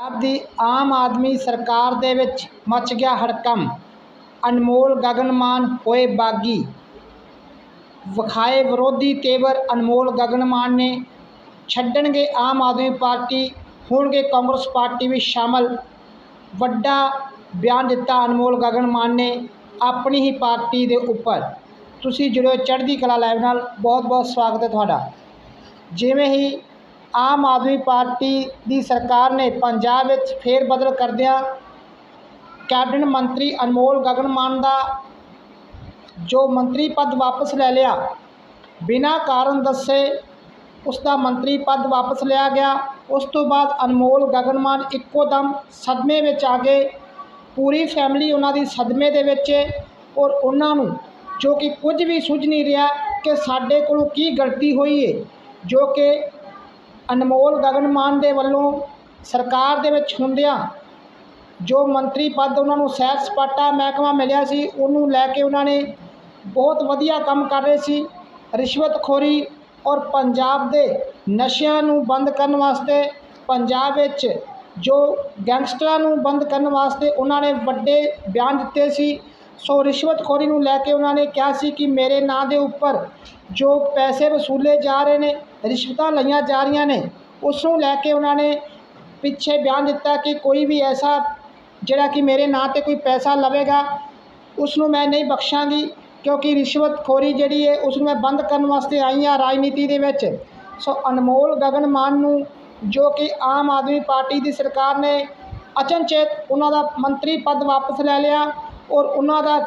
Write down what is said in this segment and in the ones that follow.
ਪੰਜਾਬ ਦੀ ਆਮ ਆਦਮੀ ਸਰਕਾਰ ਦੇ ਵਿੱਚ ਮਚ ਗਿਆ ਹੜਕੰਪ। ਅਨਮੋਲ ਗਗਨਮਾਨ ਹੋਏ ਬਾਗੀ। ਵਿਖਾਏ ਵਿਰੋਧੀ ਤੇਵਰ ਅਨਮੋਲ ਗਗਨਮਾਨ ਨੇ ਛੱਡਣਗੇ ਆਮ ਆਦਮੀ ਪਾਰਟੀ, ਹੋਣਗੇ ਕਾਂਗਰਸ ਪਾਰਟੀ ਵਿੱਚ ਸ਼ਾਮਲ। ਵੱਡਾ ਬਿਆਨ ਦਿੱਤਾ ਅਨਮੋਲ ਗਗਨਮਾਨ ਨੇ ਆਪਣੀ ਹੀ ਪਾਰਟੀ ਦੇ ਉੱਪਰ। ਤੁਸੀਂ ਜੁੜੋ ਚੜ੍ਹਦੀ ਕਲਾ ਲਾਈਵ ਨਾਲ। ਬਹੁਤ ਬਹੁਤ ਸਵਾਗਤ ਹੈ ਤੁਹਾਡਾ। ਜਿਵੇਂ ਹੀ ਆਮ ਆਦਮੀ ਪਾਰਟੀ ਦੀ ਸਰਕਾਰ ਨੇ ਪੰਜਾਬ ਵਿੱਚ ਫੇਰ ਬਦਲ ਕਰਦਿਆਂ ਕੈਬਨਿਟ ਮੰਤਰੀ ਅਨਮੋਲ ਗਗਨਮਾਨ ਦਾ ਜੋ ਮੰਤਰੀ ਪਦ ਵਾਪਸ ਲੈ ਲਿਆ, ਬਿਨਾਂ ਕਾਰਨ ਦੱਸੇ ਉਸ ਦਾ ਮੰਤਰੀ ਪਦ ਵਾਪਸ ਲਿਆ ਗਿਆ। ਉਸ ਤੋਂ ਬਾਅਦ ਅਨਮੋਲ ਗਗਨਮਾਨ ਇੱਕੋ ਦਮ ਸਦਮੇ ਵਿੱਚ ਆ ਗਏ। ਪੂਰੀ ਫੈਮਿਲੀ ਉਹਨਾਂ ਦੀ ਸਦਮੇ ਦੇ ਵਿੱਚ ਔਰ ਉਹਨਾਂ ਨੂੰ ਜੋ ਕਿ ਕੁਝ ਵੀ ਸੁੱਝ ਨਹੀਂ ਰਿਹਾ ਕਿ ਸਾਡੇ ਕੋਲੋਂ ਕੀ ਗਲਤੀ ਹੋਈ ਹੈ ਜੋ ਕਿ ਅਨਮੋਲ ਗਗਨ ਮਾਨ ਦੇ ਵੱਲੋਂ ਸਰਕਾਰ ਦੇ ਵਿੱਚ ਹੁੰਦਿਆਂ ਜੋ ਮੰਤਰੀ ਪਦ ਉਹਨਾਂ ਨੂੰ ਸੈਰ ਸਪਾਟਾ ਮਹਿਕਮਾ ਮਿਲਿਆ ਸੀ, ਉਹਨੂੰ ਲੈ ਕੇ ਉਹਨਾਂ ਨੇ ਬਹੁਤ ਵਧੀਆ ਕੰਮ ਕਰ ਰਹੇ ਸੀ। ਰਿਸ਼ਵਤਖੋਰੀ ਔਰ ਪੰਜਾਬ ਦੇ ਨਸ਼ਿਆਂ ਨੂੰ ਬੰਦ ਕਰਨ ਵਾਸਤੇ, ਪੰਜਾਬ ਵਿੱਚ ਜੋ ਗੈਂਗਸਟਰਾਂ ਨੂੰ ਬੰਦ ਕਰਨ ਵਾਸਤੇ ਉਹਨਾਂ ਨੇ ਵੱਡੇ ਬਿਆਨ ਦਿੱਤੇ ਸੀ। ਸੋ ਰਿਸ਼ਵਤਖੋਰੀ ਨੂੰ ਲੈ ਕੇ ਉਹਨਾਂ ਨੇ ਕਿਹਾ ਸੀ ਕਿ ਮੇਰੇ ਨਾਂ ਦੇ ਉੱਪਰ ਜੋ ਪੈਸੇ ਵਸੂਲੇ ਜਾ ਰਹੇ ਨੇ ਰਿਸ਼ਵਤਾਂ ਲਈਆਂ ਜਾ ਰਹੀਆਂ ਨੇ। ਉਸ ਨੂੰ ਲੈ ਕੇ ਉਹਨਾਂ ਨੇ ਪਿੱਛੇ ਬਿਆਨ ਦਿੱਤਾ ਕਿ ਕੋਈ ਵੀ ਐਸਾ ਜਿਹੜਾ ਕਿ ਮੇਰੇ ਨਾਂ 'ਤੇ ਕੋਈ ਪੈਸਾ ਲਵੇਗਾ ਉਸ ਨੂੰ ਮੈਂ ਨਹੀਂ ਬਖਸ਼ਾਂਗੀ ਕਿਉਂਕਿ ਰਿਸ਼ਵਤਖੋਰੀ ਜਿਹੜੀ ਹੈ ਉਸ ਨੂੰ ਮੈਂ ਬੰਦ ਕਰਨ ਵਾਸਤੇ ਆਈ ਹਾਂ ਰਾਜਨੀਤੀ ਦੇ ਵਿੱਚ। ਸੋ ਅਨਮੋਲ ਗਗਨ ਮਾਨ ਨੂੰ ਜੋ ਕਿ ਆਮ ਆਦਮੀ ਪਾਰਟੀ ਦੀ ਸਰਕਾਰ ਨੇ ਅਚਨਚੇਤ ਉਹਨਾਂ ਦਾ ਮੰਤਰੀ ਪਦ ਵਾਪਸ ਲੈ ਲਿਆ ਔਰ ਉਹਨਾਂ ਦਾ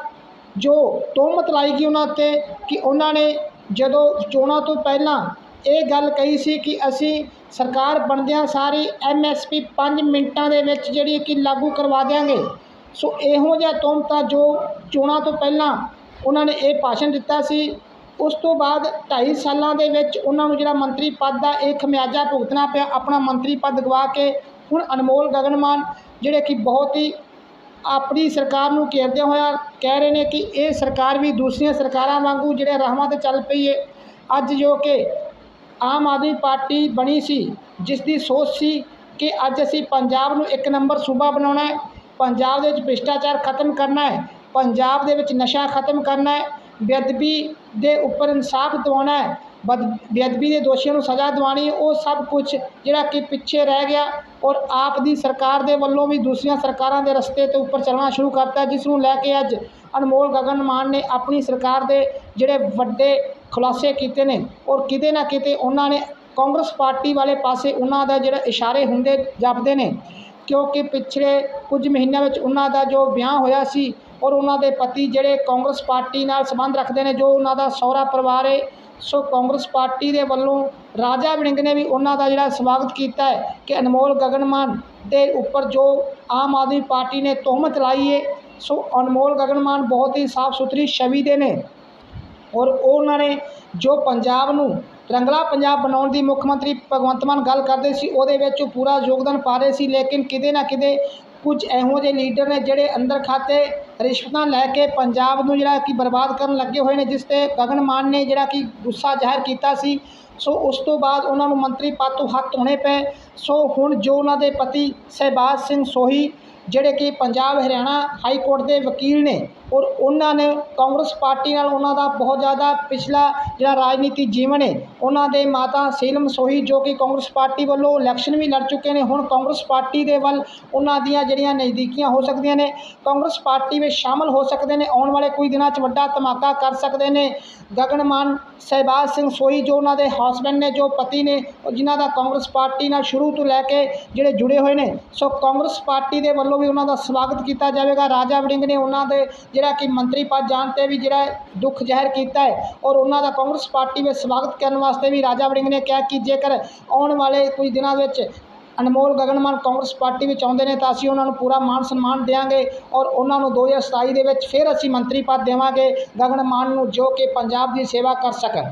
ਜੋ ਤੋਹਮਤ ਲਾਈ ਗਈ ਉਹਨਾਂ 'ਤੇ ਕਿ ਉਹਨਾਂ ਨੇ ਜਦੋਂ ਚੋਣਾਂ ਤੋਂ ਪਹਿਲਾਂ ਇਹ ਗੱਲ ਕਹੀ ਸੀ ਕਿ ਅਸੀਂ ਸਰਕਾਰ ਬਣਦਿਆਂ ਸਾਰੀ ਐਮਐਸਪੀ 5 ਮਿੰਟਾਂ ਦੇ ਵਿੱਚ ਜਿਹੜੀ ਕਿ ਲਾਗੂ ਕਰਵਾ ਦਿਆਂਗੇ। ਸੋ ਇਹੋ ਜਿਹਾ ਤੋਹਮਤਾਂ ਜੋ ਚੋਣਾਂ ਤੋਂ ਪਹਿਲਾਂ ਉਹਨਾਂ ਨੇ ਇਹ ਭਾਸ਼ਣ ਦਿੱਤਾ ਸੀ, ਉਸ ਤੋਂ ਬਾਅਦ 2.5 ਸਾਲਾਂ ਦੇ ਵਿੱਚ ਉਹਨਾਂ ਨੂੰ ਜਿਹੜਾ ਮੰਤਰੀ ਪਦ ਦਾ ਇਹ ਖਮਿਆਜਾ ਭੁਗਤਣਾ ਪਿਆ, ਆਪਣਾ ਮੰਤਰੀ ਪਦ ਗਵਾ ਕੇ ਹੁਣ ਅਨਮੋਲ ਗਗਨਮਾਨ, ਜਿਹੜੇ ਕਿ ਬਹੁਤ ਹੀ ਆਪਣੀ ਸਰਕਾਰ ਨੂੰ ਘੇਰਦਿਆਂ ਹੋਇਆ ਕਹਿ ਰਹੇ ਨੇ ਕਿ ਇਹ ਸਰਕਾਰ ਵੀ ਦੂਸਰੀਆਂ ਸਰਕਾਰਾਂ ਵਾਂਗੂ ਜਿਹੜੇ ਰਾਹਾਂ 'ਤੇ ਚੱਲ ਪਈ ਹੈ ਅੱਜ ਜੋ ਕਿ ਆਮ ਆਦਮੀ ਪਾਰਟੀ ਬਣੀ ਸੀ ਜਿਸ ਦੀ ਸੋਚ ਸੀ ਕਿ ਅੱਜ ਅਸੀਂ ਪੰਜਾਬ ਨੂੰ ਇੱਕ ਨੰਬਰ ਸੂਬਾ ਬਣਾਉਣਾ ਹੈ, ਪੰਜਾਬ ਦੇ ਵਿੱਚ ਭ੍ਰਿਸ਼ਟਾਚਾਰ ਖਤਮ ਕਰਨਾ ਹੈ, ਪੰਜਾਬ ਦੇ ਵਿੱਚ ਨਸ਼ਾ ਖਤਮ ਕਰਨਾ ਹੈ, ਬੇਅਦਬੀ ਦੇ ਉੱਪਰ ਇਨਸਾਫ ਦਿਵਾਉਣਾ ਹੈ, ਬਦ, ਬੇਅਦਬੀ ਦੇ ਦੋਸ਼ੀਆਂ ਨੂੰ ਸਜ਼ਾ ਦਿਵਾਉਣੀ ਉਹ ਸਭ ਕੁਝ ਜਿਹੜਾ ਕਿ ਪਿੱਛੇ ਰਹਿ ਗਿਆ ਔਰ ਆਪ ਦੀ ਸਰਕਾਰ ਦੇ ਵੱਲੋਂ ਵੀ ਦੂਸਰੀਆਂ ਸਰਕਾਰਾਂ ਦੇ ਰਸਤੇ ਤੇ ਉੱਪਰ ਚੱਲਣਾ ਸ਼ੁਰੂ ਕਰਤਾ, ਜਿਸ ਨੂੰ ਲੈ ਕੇ ਅੱਜ ਅਨਮੋਲ ਗਗਨ ਮਾਨ ਨੇ ਆਪਣੀ ਸਰਕਾਰ ਦੇ ਜਿਹੜੇ ਵੱਡੇ ਖੁਲਾਸੇ ਕੀਤੇ ਨੇ ਔਰ ਕਿਤੇ ਨਾ ਕਿਤੇ ਉਹਨਾਂ ਨੇ ਕਾਂਗਰਸ ਪਾਰਟੀ ਵਾਲੇ ਪਾਸੇ ਉਹਨਾਂ ਦਾ ਜਿਹੜਾ ਇਸ਼ਾਰੇ ਹੁੰਦੇ ਜਾਪਦੇ ਨੇ, ਕਿਉਂਕਿ ਪਿਛਲੇ ਕੁਝ ਮਹੀਨਿਆਂ ਵਿੱਚ ਉਹਨਾਂ ਦਾ ਜੋ ਵਿਆਹ ਹੋਇਆ ਸੀ ਔਰ ਉਹਨਾਂ ਦੇ ਪਤੀ ਜਿਹੜੇ ਕਾਂਗਰਸ ਪਾਰਟੀ ਨਾਲ ਸੰਬੰਧ ਰੱਖਦੇ ਨੇ, ਜੋ ਉਹਨਾਂ ਦਾ ਸਹੁਰਾ ਪਰਿਵਾਰ ਹੈ ਸੋ ਕਾਂਗਰਸ ਪਾਰਟੀ ਦੇ ਵੱਲੋਂ ਰਾਜਾ ਵੜਿੰਗ ਨੇ ਵੀ ਉਹਨਾਂ ਦਾ ਜਿਹੜਾ ਸਵਾਗਤ ਕੀਤਾ ਹੈ ਕਿ ਅਨਮੋਲ ਗਗਨਮਾਨ ਦੇ ਉੱਪਰ ਜੋ ਆਮ ਆਦਮੀ ਪਾਰਟੀ ਨੇ ਤੋਹਮਤ ਲਾਈ ਹੈ ਸੋ ਅਨਮੋਲ ਗਗਨਮਾਨ ਬਹੁਤ ਹੀ ਸਾਫ਼ ਸੁਥਰੀ ਛਵੀ ਦੇ ਨੇ। ਔਰ ਉਹਨਾਂ ਨੇ ਜੋ ਪੰਜਾਬ ਨੂੰ ਰੰਗਲਾ ਪੰਜਾਬ ਬਣਾਉਣ ਦੀ ਮੁੱਖ ਮੰਤਰੀ ਭਗਵੰਤ ਮਾਨ ਗੱਲ ਕਰਦੇ ਸੀ, ਉਹਦੇ ਵਿੱਚ ਉਹ ਪੂਰਾ ਯੋਗਦਾਨ ਪਾ ਰਹੇ ਸੀ, ਲੇਕਿਨ ਕਿਤੇ ਨਾ ਕਿਤੇ ਕੁਝ ਇਹੋ ਜਿਹੇ ਲੀਡਰ ਨੇ ਜਿਹੜੇ ਅੰਦਰ ਖਾਤੇ ਰਿਸ਼ਵਤਾਂ ਲੈ ਕੇ ਪੰਜਾਬ ਨੂੰ ਜਿਹੜਾ ਕਿ ਬਰਬਾਦ ਕਰਨ ਲੱਗੇ ਹੋਏ ਨੇ, ਜਿਸ ਤੇ ਗਗਨ ਮਾਨ ਨੇ ਜਿਹੜਾ ਕਿ ਗੁੱਸਾ ਜ਼ਾਹਿਰ ਕੀਤਾ ਸੀ। ਸੋ ਉਸ ਤੋਂ ਬਾਅਦ ਉਹਨਾਂ ਨੂੰ ਮੰਤਰੀ ਪਦ ਤੋਂ ਹੱਥ ਧੋਣੇ ਪਏ। ਸੋ ਹੁਣ ਜੋ ਉਹਨਾਂ ਦੇ ਪਤੀ ਸਹਿਬਾਜ ਸਿੰਘ ਸੋਹੀ ਜਿਹੜੇ ਕਿ ਪੰਜਾਬ ਹਰਿਆਣਾ ਹਾਈ ਕੋਰਟ ਦੇ ਵਕੀਲ ਨੇ ਔਰ ਉਹਨਾਂ ਨੇ ਕਾਂਗਰਸ ਪਾਰਟੀ ਨਾਲ ਉਹਨਾਂ ਦਾ ਬਹੁਤ ਜ਼ਿਆਦਾ ਪਿਛਲਾ ਜਿਹੜਾ ਰਾਜਨੀਤੀ ਜੀਵਨ ਹੈ, ਉਹਨਾਂ ਦੇ ਮਾਤਾ ਸੀਲਮ ਸੋਹੀ ਜੋ ਕਿ ਕਾਂਗਰਸ ਪਾਰਟੀ ਵੱਲੋਂ ਇਲੈਕਸ਼ਨ ਵੀ ਲੜ ਚੁੱਕੇ ਨੇ, ਹੁਣ ਕਾਂਗਰਸ ਪਾਰਟੀ ਦੇ ਵੱਲ ਉਹਨਾਂ ਦੀਆਂ ਜਿਹੜੀਆਂ ਨਜ਼ਦੀਕੀਆਂ ਹੋ ਸਕਦੀਆਂ ਨੇ, ਕਾਂਗਰਸ ਪਾਰਟੀ ਵਿੱਚ ਸ਼ਾਮਲ ਹੋ ਸਕਦੇ ਨੇ, ਆਉਣ ਵਾਲੇ ਕੁਝ ਦਿਨਾਂ 'ਚ ਵੱਡਾ ਧਮਾਕਾ ਕਰ ਸਕਦੇ ਨੇ। ਗਗਨਮਾਨ ਸਹਿਬਾਜ ਸਿੰਘ ਸੋਹੀ ਜੋ ਉਹਨਾਂ ਦੇ ਹਸਬੈਂਡ ਨੇ, ਜੋ ਪਤੀ ਨੇ, ਉਹ ਜਿਨ੍ਹਾਂ ਦਾ ਕਾਂਗਰਸ ਪਾਰਟੀ ਨਾਲ ਸ਼ੁਰੂ ਤੋਂ ਲੈ ਕੇ ਜਿਹੜੇ ਜੁੜੇ ਹੋਏ ਨੇ, ਸੋ ਕਾਂਗਰਸ ਪਾਰਟੀ ਦੇ ਵੱਲੋਂ ਵੱਲੋਂ ਵੀ ਉਹਨਾਂ ਦਾ ਸਵਾਗਤ ਕੀਤਾ ਜਾਵੇਗਾ। ਰਾਜਾ ਵੜਿੰਗ ਨੇ ਉਹਨਾਂ ਦੇ ਜਿਹੜਾ ਕਿ ਮੰਤਰੀ ਪਦ ਜਾਣ 'ਤੇ ਵੀ ਜਿਹੜਾ ਦੁੱਖ ਜ਼ਾਹਿਰ ਕੀਤਾ ਹੈ ਔਰ ਉਹਨਾਂ ਦਾ ਕਾਂਗਰਸ ਪਾਰਟੀ ਵਿੱਚ ਸਵਾਗਤ ਕਰਨ ਵਾਸਤੇ ਵੀ ਰਾਜਾ ਵੜਿੰਗ ਨੇ ਕਿਹਾ ਕਿ ਜੇਕਰ ਆਉਣ ਵਾਲੇ ਕੁਝ ਦਿਨਾਂ ਵਿੱਚ ਅਨਮੋਲ ਗਗਨਮਾਨ ਕਾਂਗਰਸ ਪਾਰਟੀ ਵਿੱਚ ਆਉਂਦੇ ਨੇ ਤਾਂ ਅਸੀਂ ਉਹਨਾਂ ਨੂੰ ਪੂਰਾ ਮਾਨ ਸਨਮਾਨ ਦੇਵਾਂਗੇ ਔਰ ਉਹਨਾਂ ਨੂੰ 2027 ਦੇ ਵਿੱਚ ਫਿਰ ਅਸੀਂ ਮੰਤਰੀ ਪਦ ਦੇਵਾਂਗੇ ਗਗਨਮਾਨ ਨੂੰ ਜੋ ਕਿ ਪੰਜਾਬ ਦੀ ਸੇਵਾ ਕਰ ਸਕਣ।